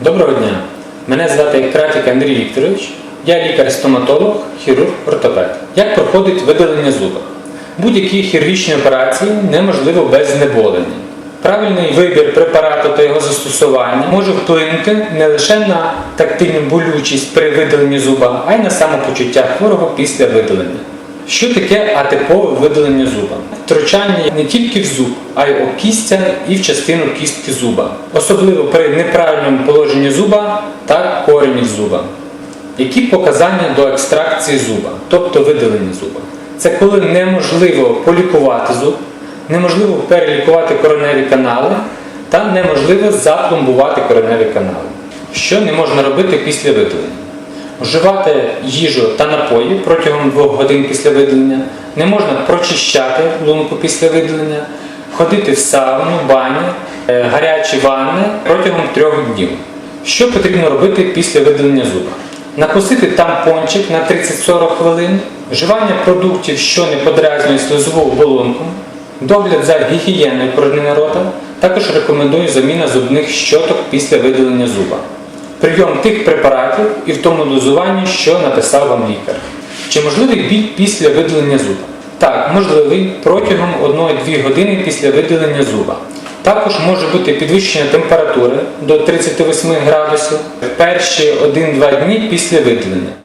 Доброго дня! Мене звати Кратик Андрій Вікторович. Я лікар-стоматолог, хірург, ортопед. Як проходить видалення зуба? Будь-які хірургічні операції неможливо без знеболення. Правильний вибір препарату та його застосування може вплинути не лише на тактильну болючість при видаленні зуба, а й на самопочуття хворого після видалення. Що таке атипове видалення зуба? Втручання не тільки в зуб, а й окістя і в частину кістки зуба, особливо при неправильному положенні зуба та коренів зуба. Які показання до екстракції зуба, тобто видалення зуба? Це коли неможливо полікувати зуб, неможливо перелікувати короневі канали та неможливо запломбувати короневі канали. Що не можна робити після видалення? Вживати їжу та напої протягом 2 годин після видалення, не можна прочищати лунку після видалення, ходити в сауну, баню, е, гарячі ванни протягом 3 днів. Що потрібно робити після видалення зуба? Накосити тампончик на 30-40 хвилин, вживання продуктів, що не подразнюють слизову оболонку, догляд за гігієною порожнини рота, також рекомендую заміна зубних щоток після видалення зуба. Прийом тих препаратів і в тому дозуванні, що написав вам лікар. Чи можливий біль після видалення зуба? Так, можливий протягом 1-2 години після видалення зуба. Також може бути підвищення температури до 38 градусів в перші 1-2 дні після видалення.